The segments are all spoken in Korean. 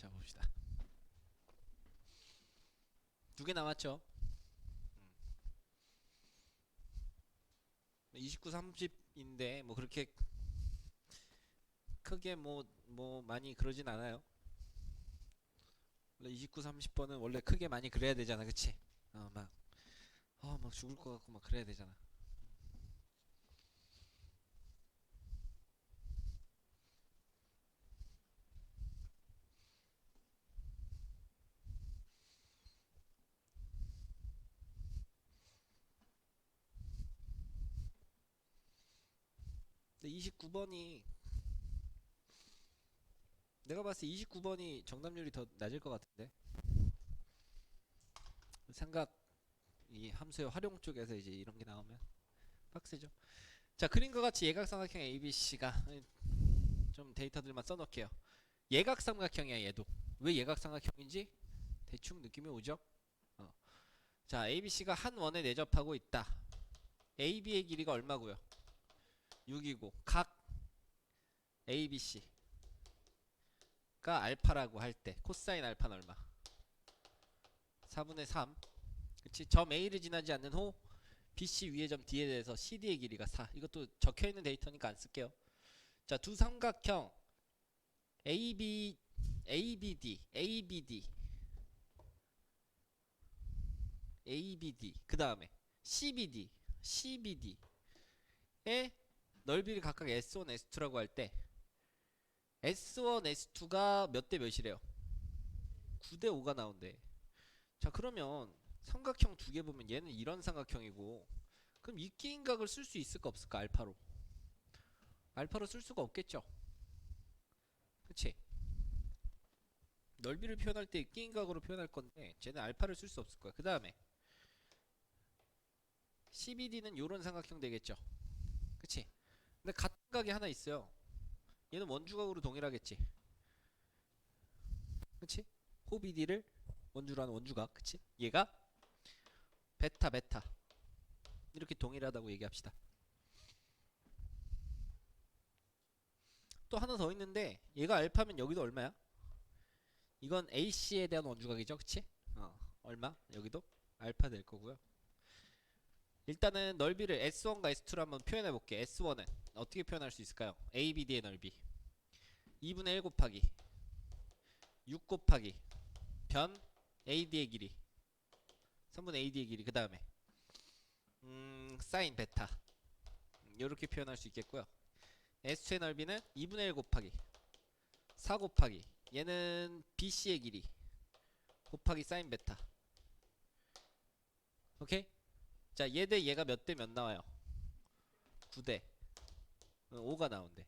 자 봅시다. 두 개 남았죠. 29, 30인데 뭐 그렇게 크게 뭐뭐 많이 그러진 않아요. 원래 29, 30번은 원래 크게 많이 그래야 되잖아, 그치? 어, 막, 어, 막 죽을 것 같고 막 그래야 되잖아. 29번이 내가 봤을 때 29번이 정답률이 더 낮을 것 같은데 삼각 이 함수의 활용 쪽에서 이제 이런 게 나오면 빡세죠. 자 그림과 같이 예각삼각형 ABC가 좀 데이터들만 써놓을게요. 예각삼각형이야 얘도. 왜 예각삼각형인지 대충 느낌이 오죠. 어. 자 ABC가 한 원에 내접하고 있다. AB의 길이가 얼마고요? 6이고 각 ABC 가 알파라고 할 때 코사인 알파는 얼마? 4분의 3 그치? 점 A를 지나지 않는 호 BC 위의 점 D에 대해서 CD의 길이가 4 이것도 적혀있는 데이터니까 안 쓸게요. 자 두 삼각형 AB ABD ABD ABD 그 다음에 CBD CBD의 넓이를 각각 S1, S2라고 할 때 S1, S2가 몇 대 몇이래요? 9대 5가 나온대. 자 그러면 삼각형 두 개 보면 얘는 이런 삼각형이고 그럼 이 끼인각을 쓸 수 있을까 없을까 알파로? 알파로 쓸 수가 없겠죠. 그치? 넓이를 표현할 때 이끼인각으로 표현할 건데 쟤는 알파를 쓸 수 없을 거야. 그 다음에 CBD는 요런 삼각형 되겠죠. 그치? 근데 같은 각이 하나 있어요. 얘는 원주각으로 동일하겠지. 그치? 호비디를 원주로 하는 원주각. 그치? 얘가 베타 베타. 이렇게 동일하다고 얘기합시다. 또 하나 더 있는데 얘가 알파면 여기도 얼마야? 이건 AC에 대한 원주각이죠. 그치? 어, 얼마? 여기도 알파 될 거고요. 일단은 넓이를 S1과 S2로 한번 표현해 볼게. S1은 어떻게 표현할 수 있을까요? ABD의 넓이 2분의 1 곱하기 6 곱하기 변 AD의 길이 3분의 AD의 길이 그 다음에 음 사인 베타 이렇게 표현할 수 있겠고요. S2의 넓이는 2분의 1 곱하기 4 곱하기 얘는 BC의 길이 곱하기 사인 베타 오케이? 자, 얘 대 얘가 몇 대 몇 나와요? 9대 5가 나온대.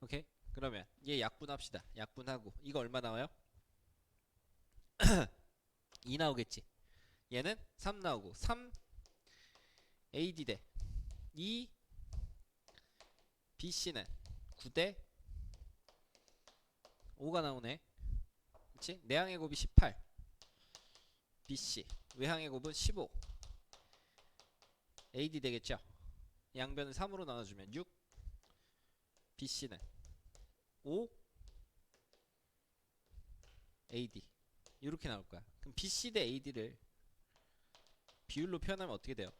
오케이? 그러면 얘 약분합시다. 약분하고 이거 얼마 나와요? 2 나오겠지. 얘는 3 나오고 3 AD 대 2 BC는 9대 5가 나오네. 그치? 내항의 곱이 18 BC 외항의 곱은 15 AD 되겠죠? 양변을 3으로 나눠주면 6 BC는 5 AD 이렇게 나올 거야. 그럼 BC 대 AD를 비율로 표현하면 어떻게 돼요?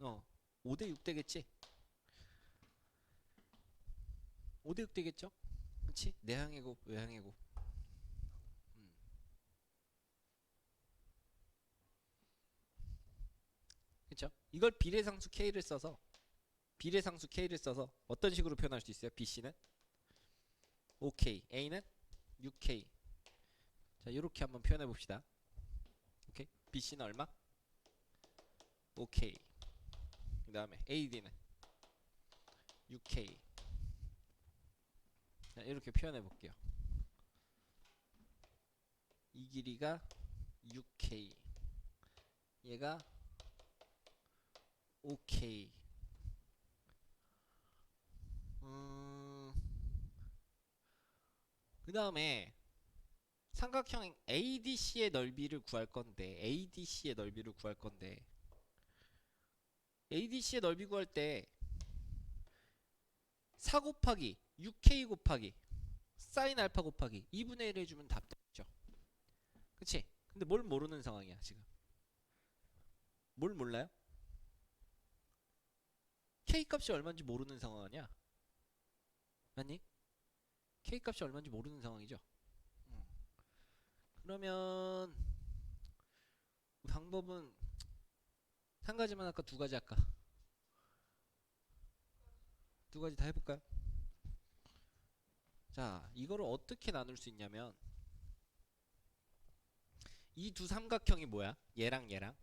어, 5 대 6 되겠지? 5대 6 되겠죠? 그렇지? 내항의 곱, 외항의 곱. 그렇죠? 이걸 비례상수 K를 써서 비례상수 K를 써서 어떤 식으로 표현할 수 있어요? BC는 5K, A는 6K. 자, 이렇게 한번 표현해 봅시다. 오케이. BC는 얼마? 5K. 그다음에 AD는 6K. 자, 이렇게 표현해 볼게요. 이 길이가 6K. 얘가 오케이. 음. 그 다음에 삼각형 ADC의 넓이를 구할 건데 ADC의 넓이를 구할 건데 ADC의 넓이 구할 때 4 곱하기 6k 곱하기 사인 알파 곱하기 2분의 1 해주면 답 되죠. 그치? 근데 뭘 모르는 상황이야 지금. 뭘 몰라요? K 값이 얼마인지 모르는 상황 아니야? 맞니? k 값이 얼마인지 모르는 상황이죠. 음. 그러면 방법은 한 가지만 할까 두 가지 할까? 두 가지 다 해볼까요? 자, 이거를 어떻게 나눌 수 있냐면 이 두 삼각형이 뭐야? 얘랑 얘랑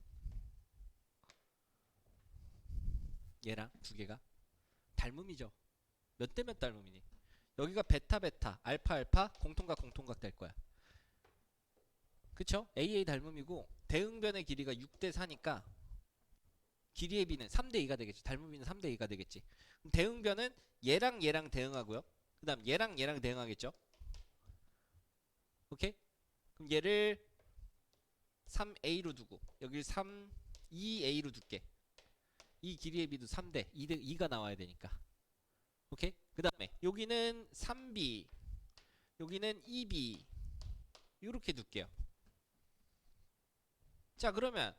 얘랑 두 개가 닮음이죠. 몇 대 몇 닮음이니? 여기가 베타 베타, 알파 알파, 공통각 공통각 될 거야. 그쵸? AA 닮음이고 대응변의 길이가 6대 4니까 길이의 비는 3대 2가 되겠지. 닮음비는 3대 2가 되겠지. 그럼 대응변은 얘랑 얘랑 대응하고요. 그 다음 얘랑 얘랑 대응하겠죠. 오케이? 그럼 얘를 3a로 두고 여기를 3 2a로 둘게. 이 길이의 비도 3대 2대 2가 나와야 되니까. 오케이? 그 다음에 여기는 3b 여기는 2b 이렇게 둘게요. 자, 그러면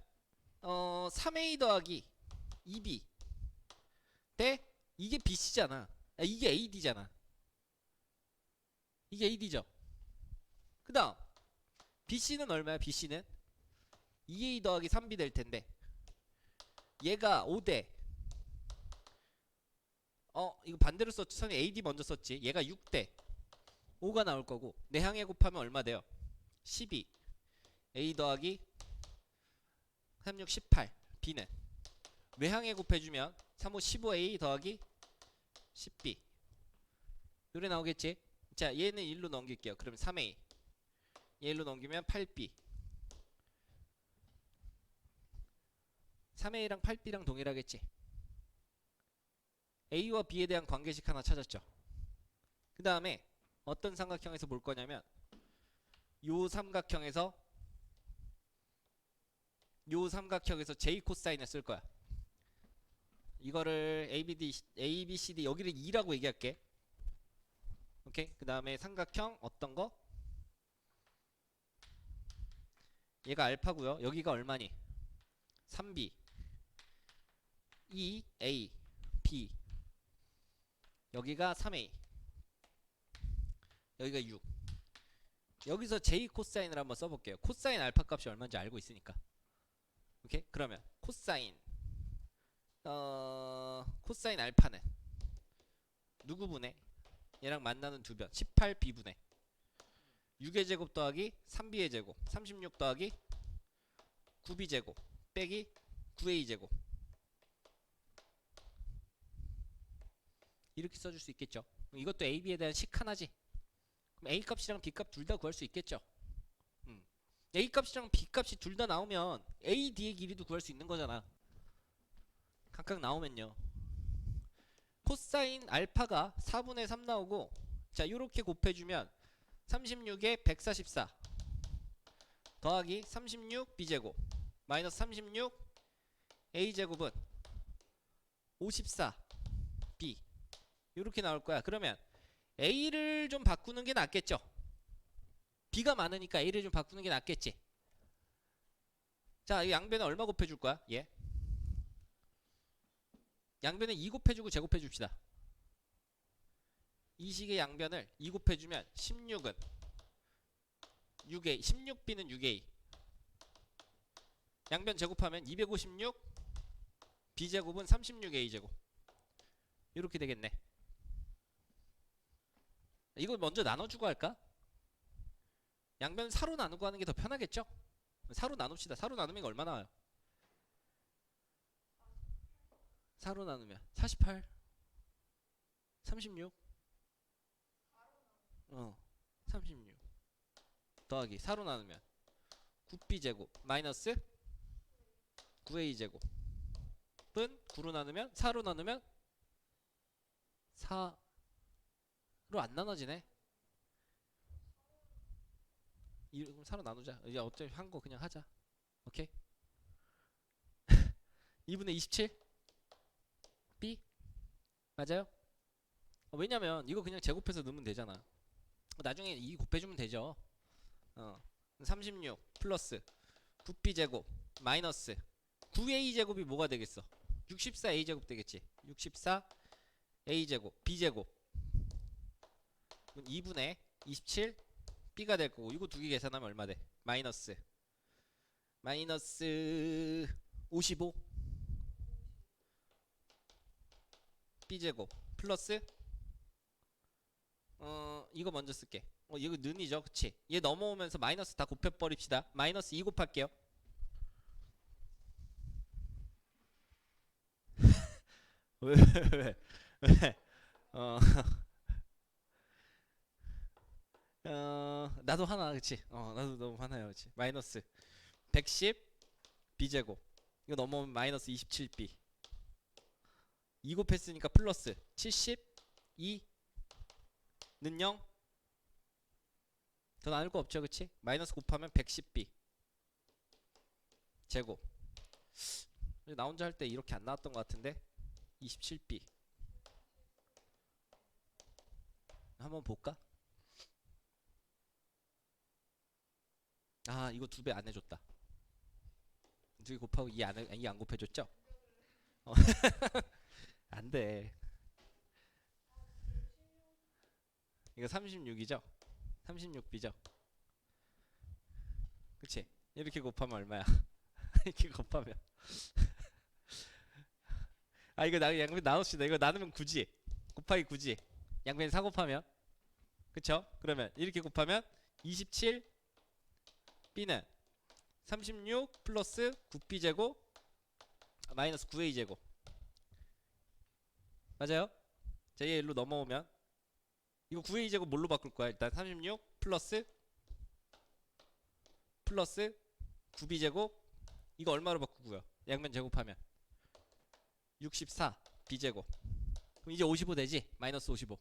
어 3a 더하기 2b 대 이게 bc잖아. 아, 이게 ad잖아. 이게 ad죠. 그 다음 bc는 얼마야? bc는 2a 더하기 3b 될 텐데 얘가 5대. 어 이거 반대로 썼지. 선이 AD 먼저 썼지. 얘가 6대. 5가 나올 거고 내항에 곱하면 얼마 돼요? 12 A 더하기 36 18 B는 외항에 곱해주면 35 15A 더하기 10B 요래 나오겠지? 자 얘는 1로 넘길게요. 그럼 3A 얘로 넘기면 8B 3A랑 8B랑 동일하겠지 A와 B에 대한 관계식 하나 찾았죠 그 다음에 어떤 삼각형에서 볼 거냐면 요 삼각형에서 요 삼각형에서 J 코사인을 쓸 거야. 이거를 ABD, ABCD 여기를 2라고 얘기할게. 오케이. 그 다음에 삼각형 어떤 거? 얘가 알파고요. 여기가 얼마니? 3B, 2A, B. 여기가 3A. 여기가 6. 여기서 J 코사인을 한번 써볼게요. 코사인 알파 값이 얼마인지 알고 있으니까. 오케이? 그러면 코사인 어 코사인 알파는 누구 분의 얘랑 만나는 두 변 18b 분의 6의 제곱 더하기 3b의 제곱 36 더하기 9b 제곱 빼기 9a 제곱 이렇게 써줄 수 있겠죠. 이것도 a, b에 대한 식 하나지. 그럼 a 값이랑 b 값 둘 다 구할 수 있겠죠. 음. a 값이랑 b 값이 둘 다 나오면 a, d의 길이도 구할 수 있는 거잖아. 각각 나오면요. 코사인 알파가 4분의 3 나오고 자 요렇게 곱해주면 36에 144 더하기 36 b제곱 마이너스 36 a제곱은 54 b 요렇게 나올 거야. 그러면 a를 좀 바꾸는 게 낫겠죠. b가 많으니까 a를 좀 바꾸는 게 낫겠지. 자, 이 양변에 얼마 곱해줄 거야? 얘. 양변에 2 곱해주고 제곱해 줍시다. 이 식의 양변을 2 곱해주면 16은 6a, 16b는 6a. 양변 제곱하면 256 b제곱은 36a 제곱. 이렇게 되겠네. 이걸 먼저 나눠주고 할까? 양변 사로 나누고 하는 게 더 편하겠죠? 사로 나눕시다. 사로 나누면 얼마 나 와요? 사로 나누면 48 36 어, 36 더하기 사로 나누면 9b 제곱 마이너스 9a 제곱은 9로 나누면 4로 나누면 4로 안 나눠지네. 이 그럼 4로 나누자. 이제 어차피 한 거 그냥 하자. 오케이. 2분의 27 B 맞아요? 어, 왜냐면 이거 그냥 제곱해서 넣으면 되잖아. 나중에 이 곱해주면 되죠. 어. 36 플러스 9b 제곱 마이너스 9a 제곱이 뭐가 되겠어? 64a 제곱 되겠지. 64 a 제곱 b 제곱 2분의 27 b가 될 거고 이거 두 개 계산하면 얼마 돼? 마이너스 마이너스 55 b 제곱 플러스 어 이거 먼저 쓸게. 어 이거 는이죠, 그치? 얘 넘어오면서 마이너스 다 곱해 버립시다. 마이너스 2 곱할게요. 왜, 왜, 왜? 어, 어, 나도 하나, 그치? 어, 나도 너무 화나요, 그치? 마이너스 110 b제곱. 이거 넘어오면 마이너스 27b. 2 곱했으니까 플러스 72는 0. 더 나눌 거 없죠, 그치? 마이너스 곱하면 110b 제곱. 나 혼자 할 때 이렇게 안 나왔던 것 같은데 27b. 한번 볼까? 아, 이거 두 배 안 해줬다. 두개 곱하고 이안이안 곱해줬죠? 어. 안 돼. 이거 36이죠? 36b죠? 그치? 이렇게 곱하면 얼마야? 이렇게 곱하면 아 이거 나 양변 나눕시다 이거 나누면 9지 곱하기 9지 양변 4 곱하면 그쵸? 그러면 이렇게 곱하면 27 b는 36 플러스 9b 제곱 마이너스 9a 제곱 맞아요? 자, 얘 일로 넘어오면 이거 9a 제곱 뭘로 바꿀 거야? 일단 36 플러스 플러스 9b 제곱 이거 얼마로 바꾸고요? 양면 제곱하면 64 b 제곱 그럼 이제 55 되지? 마이너스 55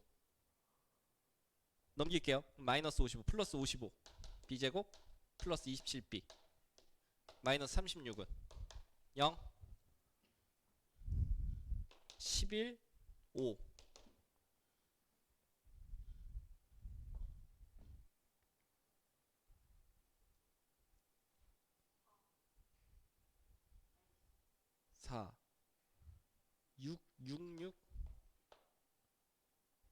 넘길게요 마이너스 55 플러스 55 b 제곱 플러스 27b 마이너스 36은 0 11 5 4 6 6 6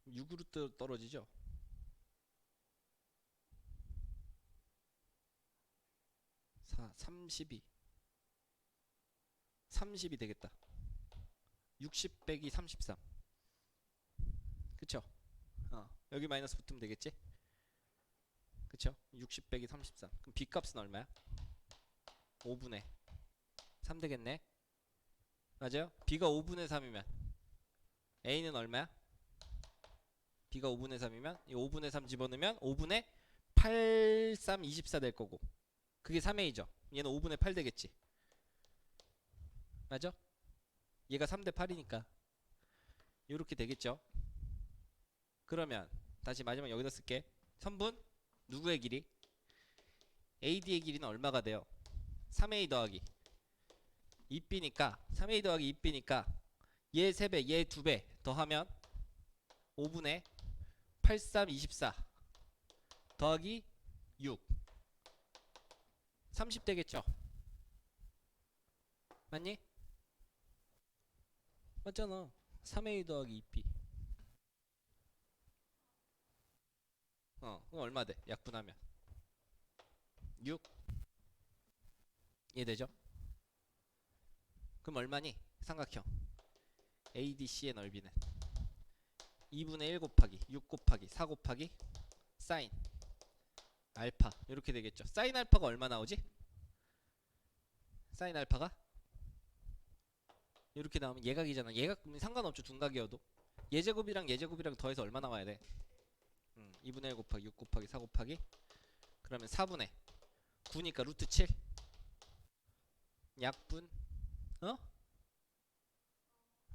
6으로 떠, 떨어지죠? 4 32 30이 되겠다 60 빼기 33 그쵸? 어 여기 마이너스 붙으면 되겠지? 그쵸? 60 빼기 33 그럼 b 값은 얼마야? 5분의 3 되겠네 맞아요? b가 5분의 3이면 a는 얼마야? b가 5분의 3이면 이 5분의 3 집어넣으면 5분의 8, 3, 24 될 거고 그게 3a죠. 얘는 5분의 8 되겠지. 맞아? 얘가 3대 8이니까. 이렇게 되겠죠? 그러면 다시 마지막 여기다 쓸게. 선분? 누구의 길이? AD의 길이는 얼마가 돼요? 3A 더하기. 2B니까 3A 더하기 2B니까 얘 3배 얘 2배 더하면 5분의 83, 24 더하기 6 30 되겠죠? 맞니? 맞잖아 3A 더하기 2B 어 그럼 얼마 돼? 약분하면 6 이해되죠? 그럼 얼마니? 삼각형 ADC의 넓이는 2분의 1 곱하기 6 곱하기 4 곱하기 사인 알파. 이렇게 되겠죠. 사인 알파가 얼마 나오지? 사인 알파가? 이렇게 나오면 예각이잖아. 예각 상관없죠. 둔각이어도. 예제곱이랑 예제곱이랑 더해서 얼마 나와야 돼? 음, 2분의 1 곱하기 6 곱하기 4 곱하기 그러면 4분의 9니까 루트 7 약분 어?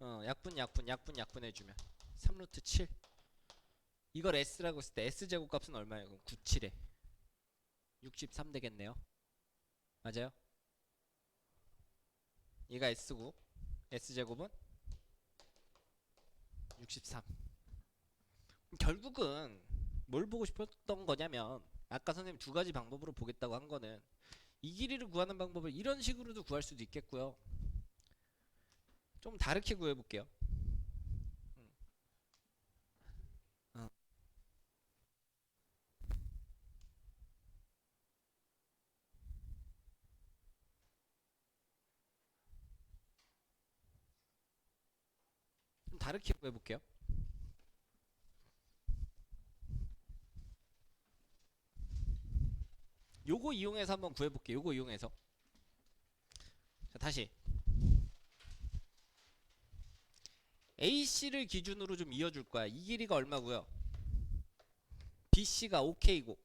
어 약분 약분 약분 약분 해주면 3루트 7 이걸 S라고 했을 때 S제곱 값은 얼마예요? 그럼 97에 63 되겠네요 맞아요? 얘가 S고 S제곱은 63 결국은 뭘 보고 싶었던 거냐면 아까 선생님 두 가지 방법으로 보겠다고 한 거는 이 길이를 구하는 방법을 이런 식으로도 구할 수도 있겠고요. 좀 다르게 구해 볼게요. 좀 다르게 구해 볼게요. 요거 이용해서 한번 구해 볼게요. 요거 이용해서. 자, 다시 AC를 기준으로 좀 이어 줄 거야. 이 길이가 얼마고요? BC가 5K고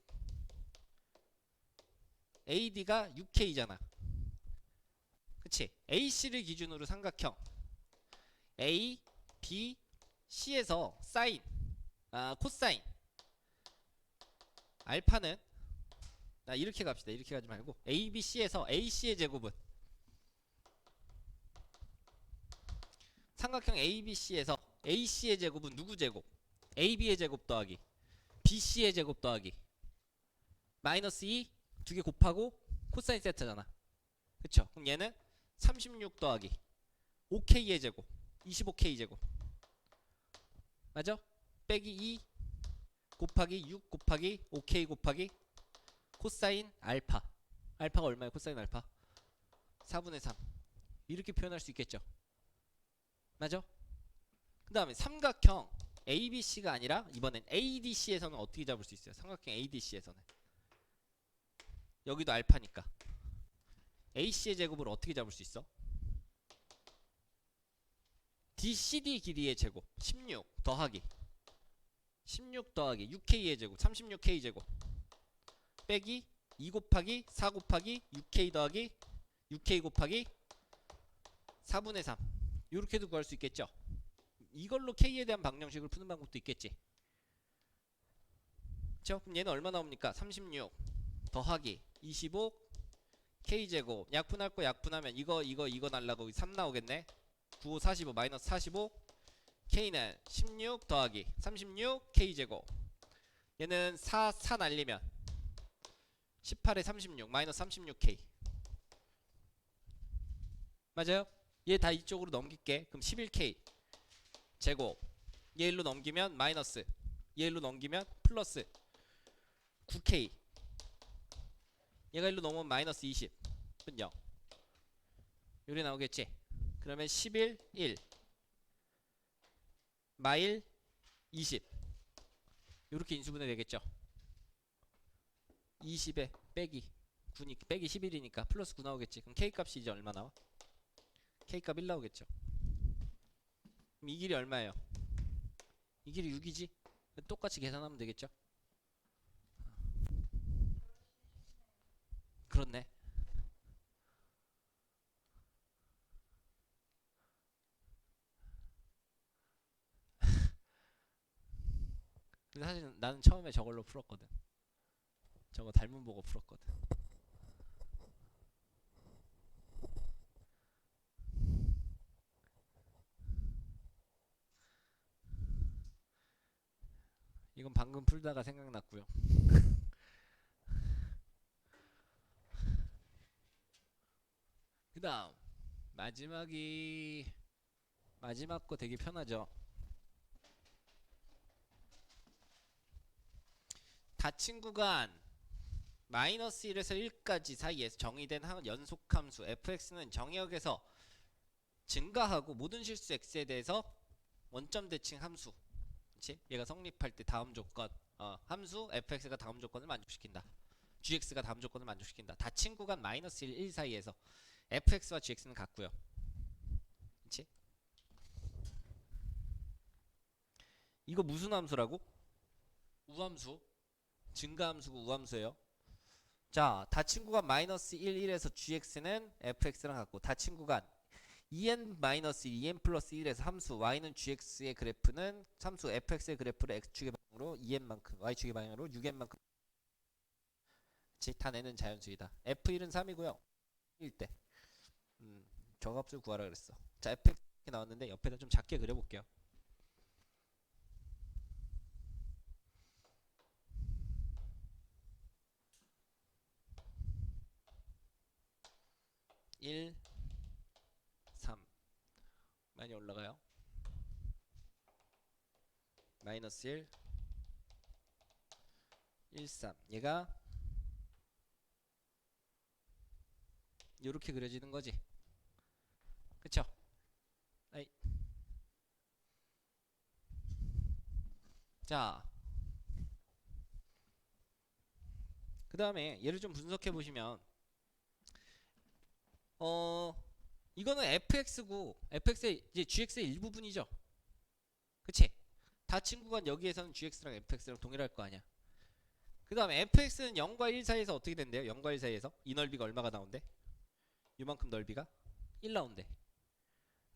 AD가 6K잖아. 그치? AC를 기준으로 삼각형 A, B, C에서 사인, 아 코사인, 알파는 나 이렇게 갑시다. 이렇게 가지 말고 A, B, C에서 AC의 제곱은 삼각형 ABC에서 AC의 제곱은 누구 제곱? AB의 제곱 더하기 BC의 제곱 더하기 마이너스 2 두 개 곱하고 코사인 세타잖아. 그쵸? 그럼 얘는 36 더하기 5K의 제곱 25K 제곱. 맞아? 빼기 2 곱하기 6 곱하기 5K 곱하기 코사인 알파. 알파가 얼마야 코사인 알파? 4분의 3 이렇게 표현할 수 있겠죠? 맞아? 그 다음에 삼각형 ABC가 아니라 이번엔 ADC에서는 어떻게 잡을 수 있어요? 삼각형 ADC에서는. 여기도 알파니까. AC의 제곱을 어떻게 잡을 수 있어 DCD 길이의 제곱 16 더하기. 16 더하기 6K의 제곱 36K 제곱. 빼기 2 곱하기 4 곱하기 6K 더하기 6K 곱하기 4분의 3 이렇게도 구할 수 있겠죠? 이걸로 K에 대한 방정식을 푸는 방법도 있겠지. 그쵸? 그럼 얘는 얼마 나옵니까? 36 더하기 25 K제곱. 약분할 거 약분하면 이거 이거 이거 날라고 3 나오겠네 9 45 마이너스 45 K는 16 더하기 36 K제곱. 얘는 4 4 날리면 18에 36 마이너스 36K 맞아요? 얘 다 이쪽으로 넘길게. 그럼 11K 제곱. 얘 일로 넘기면 마이너스. 얘 일로 넘기면 플러스 9K 얘가 일로 넘으면 마이너스 20 0 요리 나오겠지? 그러면 11, 1 마일 20 요렇게 인수분해 되겠죠? 20에 빼기 9니 빼기 11이니까 플러스 9 나오겠지. 그럼 K 값이 이제 얼마 나와? K 값 1 나오겠죠. 그럼 이 길이 얼마예요? 이 길이 6이지? 똑같이 계산하면 되겠죠? 그렇네. 근데 사실 나는 처음에 저걸로 풀었거든. 저거 닮은 보고 풀었거든. 이건 방금 풀다가 생각났고요. 그 다음 마지막이 마지막 거 되게 편하죠. 닫힌 구간 마이너스 1에서 1까지 사이에서 정의된 한 연속함수 fx는 정의역에서 증가하고 모든 실수 x에 대해서 원점 대칭 함수 그치? 얘가 성립할 때 다음 조건 어, 함수 fx가 다음 조건을 만족시킨다 gx가 다음 조건을 만족시킨다 닫힌 구간 마이너스 1, 1 사이에서 fx와 gx는 같고요 그치? 이거 무슨 함수라고? 우함수 증가함수고 우함수예요 자, 닫힌 구간 마이너스 1, 1에서 gx는 fx랑 같고 닫힌 구간 2n 마이너스 2n 플러스 1에서 함수 y는 gx의 그래프는 함수 fx의 그래프를 x축의 방향으로 2n만큼 y축의 방향으로 6n만큼 즉, 다 내는 자연수이다. f1은 3이고요. 1대 음, 저값을 구하라 그랬어. 자, fx 이렇게 나왔는데 옆에다 좀 작게 그려볼게요. 1 3 많이 올라가요. 마이너스 1 1 3 얘가 요렇게 그려지는 거지. 그쵸? 아이. 자. 그 다음에 얘를 좀 분석해 보시면 어 이거는 fx고 fx의 이제 gx의 일부분이죠. 그치? 다 친구간 여기에서는 gx랑 fx랑 동일할 거 아니야. 그 다음에 fx는 0과 1 사이에서 어떻게 된대요? 0과 1 사이에서 이 넓이가 얼마가 나온대? 이만큼 넓이가 1 나온대.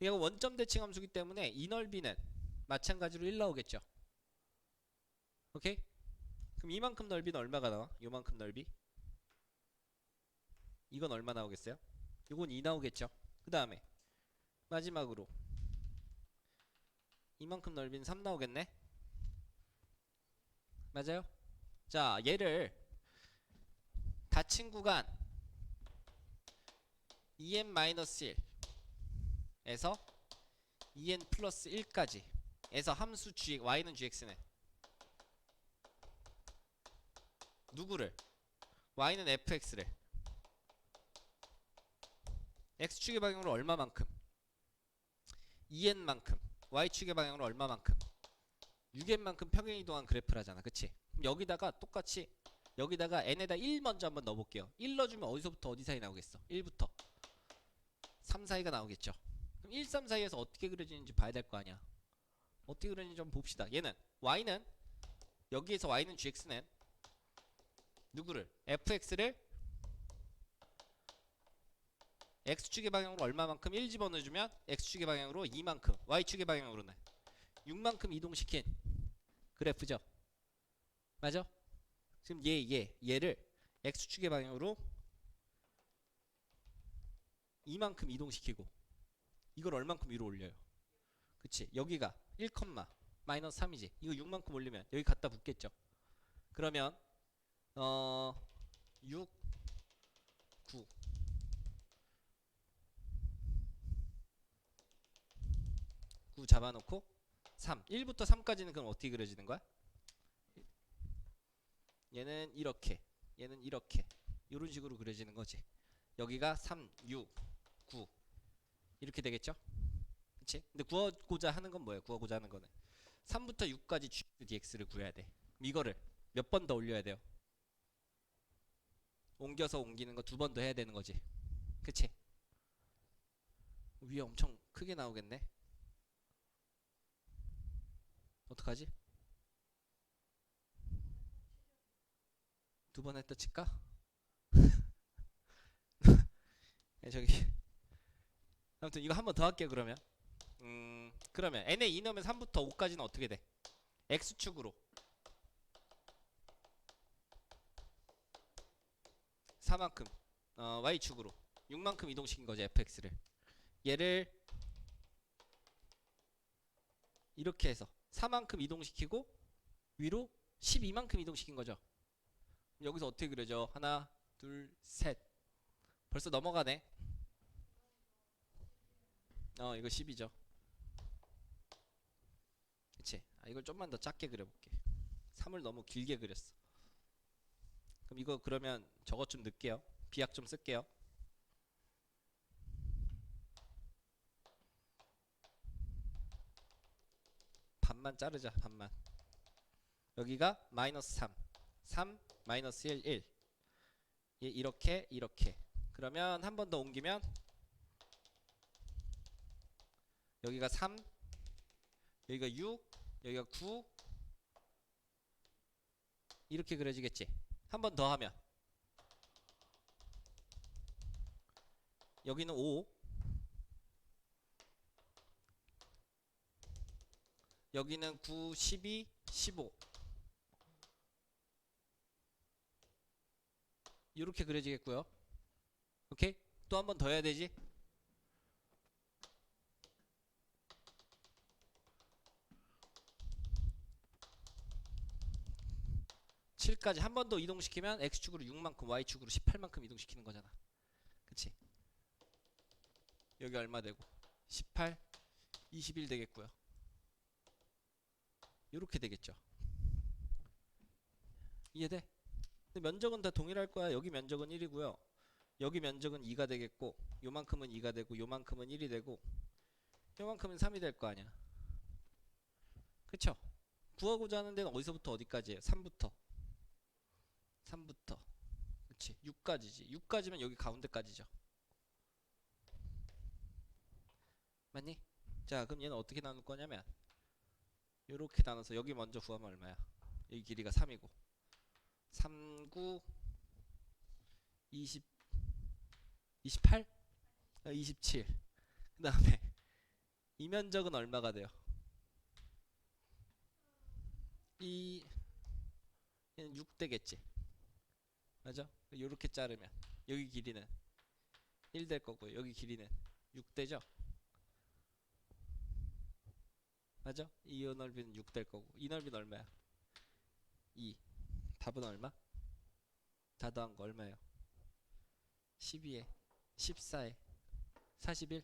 이거 원점 대칭 함수기 때문에 이 넓이는 마찬가지로 1 나오겠죠. 오케이? 그럼 이만큼 넓이는 얼마가 나와? 요만큼 넓이? 이건 얼마 나오겠어요? 이건 2 나오겠죠. 그 다음에 마지막으로 이만큼 넓이는 3 나오겠네. 맞아요? 자, 얘를 닫힌 구간 en-1 에서 en 플러스 1까지 에서 함수 g y는 gx는 누구를 y는 fx를 x축의 방향으로 얼마만큼? 2n만큼 y축의 방향으로 얼마만큼? 6n만큼 평행 이동한 그래프를 하잖아 그치? 그럼 여기다가 똑같이 여기다가 n에다 1 먼저 한번 넣어볼게요. 1 넣어주면 어디서부터 어디 사이 나오겠어? 1부터. 3 사이가 나오겠죠? 그럼 1, 3 사이에서 어떻게 그려지는지 봐야 될 거 아니야. 어떻게 그려지는지 좀 봅시다. 얘는 y는 여기에서 y는 gx는 누구를? Fx를 x축의 방향으로 얼마만큼 1 집어넣어주면 x축의 방향으로 2만큼 y축의 방향으로는 6만큼 이동시킨 그래프죠? 맞아? 지금 얘, 얘, 얘를 x축의 방향으로 이만큼 이동시키고 이걸 얼만큼 위로 올려요? 그치? 여기가 1, 마이너스 3이지. 이거 6만큼 올리면 여기 갖다 붙겠죠? 그러면 어 6, 9 9 잡아놓고 3 1부터 3까지는 그럼 어떻게 그려지는 거야? 얘는 이렇게 얘는 이렇게 이런 식으로 그려지는 거지 여기가 3, 6, 9 이렇게 되겠죠? 그치? 근데 구하고자 하는 건 뭐예요? 구하고자 하는 거는 3부터 6까지 g, dx를 구해야 돼 이거를 몇 번 더 올려야 돼요? 옮겨서 옮기는 거 두 번 더 해야 되는 거지 그치? 위에 엄청 크게 나오겠네 어떡하지? 두 번 했다 칠까? 네, 저기. 아무튼 이거 한 번 더 할게요 그러면. 음 그러면 2 넣으면 3부터 5까지는 어떻게 돼? x축으로. 4만큼. 어, y축으로. 6만큼 이동시킨 거죠 fx를. 얘를 이렇게 해서 4만큼 이동시키고 위로 12만큼 이동시킨 거죠 여기서 어떻게 그려져? 하나, 둘, 셋. 벌써 넘어가네. 어, 이거 10이죠. 그치? 아, 이걸 좀만 더 작게 그려볼게. 3을 너무 길게 그렸어. 그럼 이거 그러면 저것 좀 넣을게요. 비약 좀 쓸게요. 반만 자르자, 반만. 여기가 마이너스 3. 3 마이너스 1 1 예, 이렇게 이렇게. 그러면 한 번 더 옮기면 여기가 3 여기가 6 여기가 9 이렇게 그려지겠지? 한 번 더 하면 여기는 5 여기는 9 12 15 이렇게 그려지겠고요. 오케이? 또 한 번 더 해야 되지? (7까지) 한 번 더 이동시키면 x축으로 6만큼 y축으로 18만큼 이동시키는 거잖아 그치 여기 얼마 되고 18 21 되겠고요 요렇게 되겠죠. 이해돼? 면적은 다 동일할 거야. 여기 면적은 1이고요. 여기 면적은 2가 되겠고 요만큼은 2가 되고 요만큼은 1이 되고 요만큼은 3이 될 거 아니야. 그쵸? 구하고자 하는 데는 어디서부터 어디까지예요? 3부터. 3부터. 그치? 6까지지. 6까지면 여기 가운데까지죠. 맞니? 자 그럼 얘는 어떻게 나눌 거냐면 요렇게 나눠서 여기 먼저 구하면 얼마야 여기 길이가 3이고 3, 9, 20 28? 아, 27. 그 다음에 이 면적은 얼마가 돼요? 이 얘는 6 되겠지. 맞아? 요렇게 자르면 여기 길이는 1 될 거고요. 여기 길이는 6 되죠? 맞아? 이 넓이는 6 될 거고 이 넓이는 얼마야? 2. 답은 얼마? 다 더한 거 얼마예요? 12에 14에 41